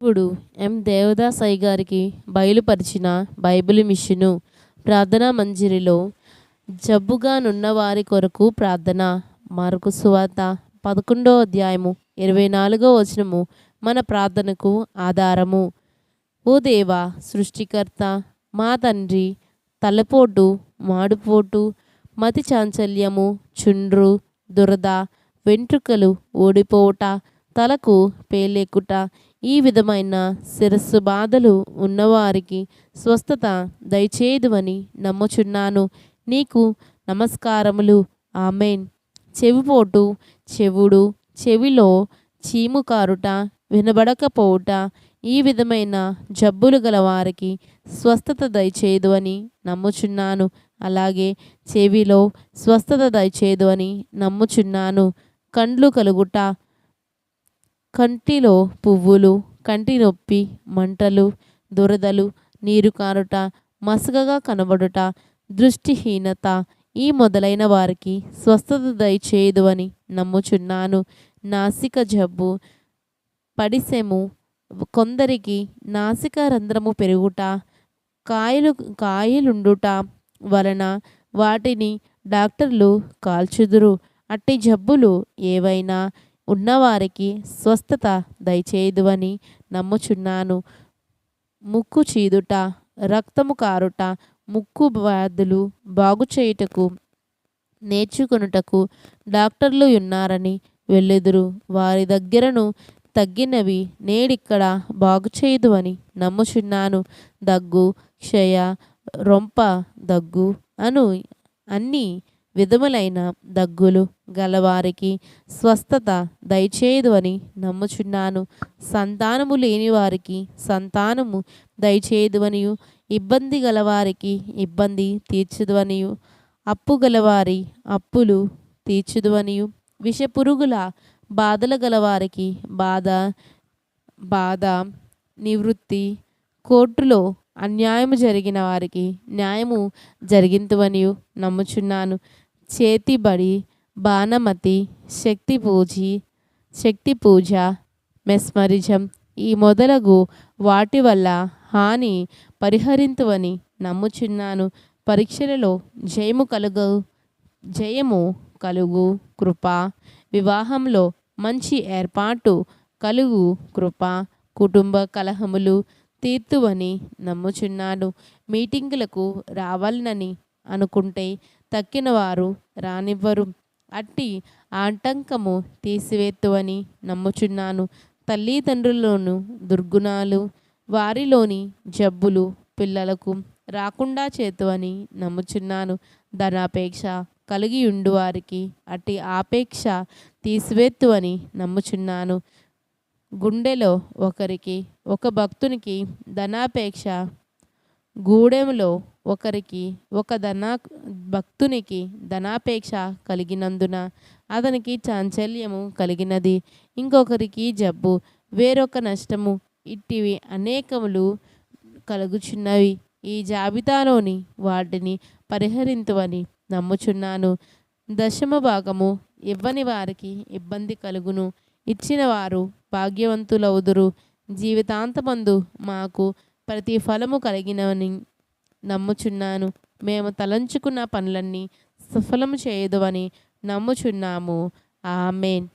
ఇప్పుడు ఎం దేవదాసాయి గారికి బయలుపరిచిన Bible machine ప్రార్థనా మంజరిలో జబ్బుగానున్న వారి కొరకు ప్రార్థన. మరొక సువార్త పదకొండో అధ్యాయము ఇరవై నాలుగో వచనము మన ప్రార్థనకు ఆధారము. ఓ దేవా సృష్టికర్త మా తండ్రి తలపోటు మాడుపోటు మతి చాంచల్యము చుండ్రు దురద వెంట్రుకలు ఓడిపోవుట తలకు పేలేకుట ఈ విధమైన శిరస్సు బాధలు ఉన్నవారికి స్వస్థత దయచేదువని నమ్ముచున్నాను. నీకు నమస్కారములు. ఆమెన్. చెవిపోటు చెవుడు చెవిలో చీము కారుట వినబడకపోవుట ఈ విధమైన జబ్బులు గల వారికి స్వస్థత దయచేదు అని నమ్ముచున్నాను. అలాగే చెవిలో స్వస్థత దయచేదు అని నమ్ముచున్నాను. కండ్లు కలుగుట కంటిలో పువ్వులు కంటి నొప్పి మంటలు దురదలు నీరు కారుట మసకగా కనబడుట దృష్టిహీనత ఈ మొదలైన వారికి స్వస్థత దయచేయదు అని నమ్ముచున్నాను. నాసిక జబ్బు పడిసెము కొందరికి నాసిక రంధ్రము పెరుగుట కాయలు కాయలుండుట వలన వాటిని డాక్టర్లు కాల్చుదురు. అట్టి జబ్బులు ఏవైనా ఉన్నవారికి స్వస్థత దయచేయదువని నమ్ముచున్నాను. ముక్కు చీదుట రక్తము కారుట ముక్కు వ్యాధులు బాగు చేయుటకు నేర్చుకొనుటకు డాక్టర్లు ఉన్నారని వెళ్ళెదురు. వారి దగ్గరను తగ్గినవి నేడిక్కడ బాగు చేయదు అని నమ్ముచున్నాను. దగ్గు క్షయ రొంప దగ్గు అను అన్నీ విధములైన దగ్గులు గలవారికి స్వస్థత దయచేయదు అని నమ్ముచున్నాను. సంతానము లేని వారికి సంతానము దయచేయదు అనియు. ఇబ్బంది గలవారికి ఇబ్బంది తీర్చదు అనియు. అప్పు గలవారి అప్పులు తీర్చదు అనియు. విషపురుగుల బాధలు గలవారికి బాధ బాధ నివృత్తి కోర్టులో అన్యాయము జరిగిన వారికి న్యాయము జరిగింతువనియు నమ్ముచున్నాను. చేతిబడి బాణమతి శక్తి పూజి శక్తి పూజ మెస్మరిజం ఈ మొదలగు వాటి వల్ల హాని పరిహరింతువని నమ్ముచున్నాను. పరీక్షలలో జయము కలుగు జయము కలుగు కృప వివాహంలో మంచి ఏర్పాటు కలుగు కృప కుటుంబ కలహములు తీర్తువని నమ్ముచున్నాను. మీటింగులకు రావాలనని అనుకుంటే తక్కిన వారు రానివ్వరు. అట్టి ఆటంకము తీసివేత్తువని నమ్ముచున్నాను. తల్లిదండ్రుల్లోను దుర్గుణాలు వారిలోని జబ్బులు పిల్లలకు రాకుండా చేతువని నమ్ముచున్నాను. ధనాపేక్ష కలిగి ఉండు వారికి అట్టి ఆపేక్ష తీసివేత్తువని నమ్ముచున్నాను. గుండెలో ఒకరికి ఒక భక్తునికి ధనాపేక్ష గూడెంలో ఒకరికి ఒక ధనా భక్తునికి ధనాపేక్ష కలిగినందున అతనికి చాంచల్యము కలిగినది. ఇంకొకరికి జబ్బు వేరొక నష్టము ఇట్టివి అనేకములు కలుగుచున్నవి. ఈ జాబితాలోని వాటిని పరిహరింతువని నమ్ముచున్నాను. దశమ భాగము ఇవ్వని వారికి ఇబ్బంది కలుగును. ఇచ్చిన వారు భాగ్యవంతులవుదురు. జీవితాంతమందు మాకు ప్రతి ఫలము కలిగినవని నమ్ముచున్నాను. మేము తలంచుకున్న పనులన్నీ సఫలము చేయదు అని నమ్ముచున్నాము. ఆమెన్.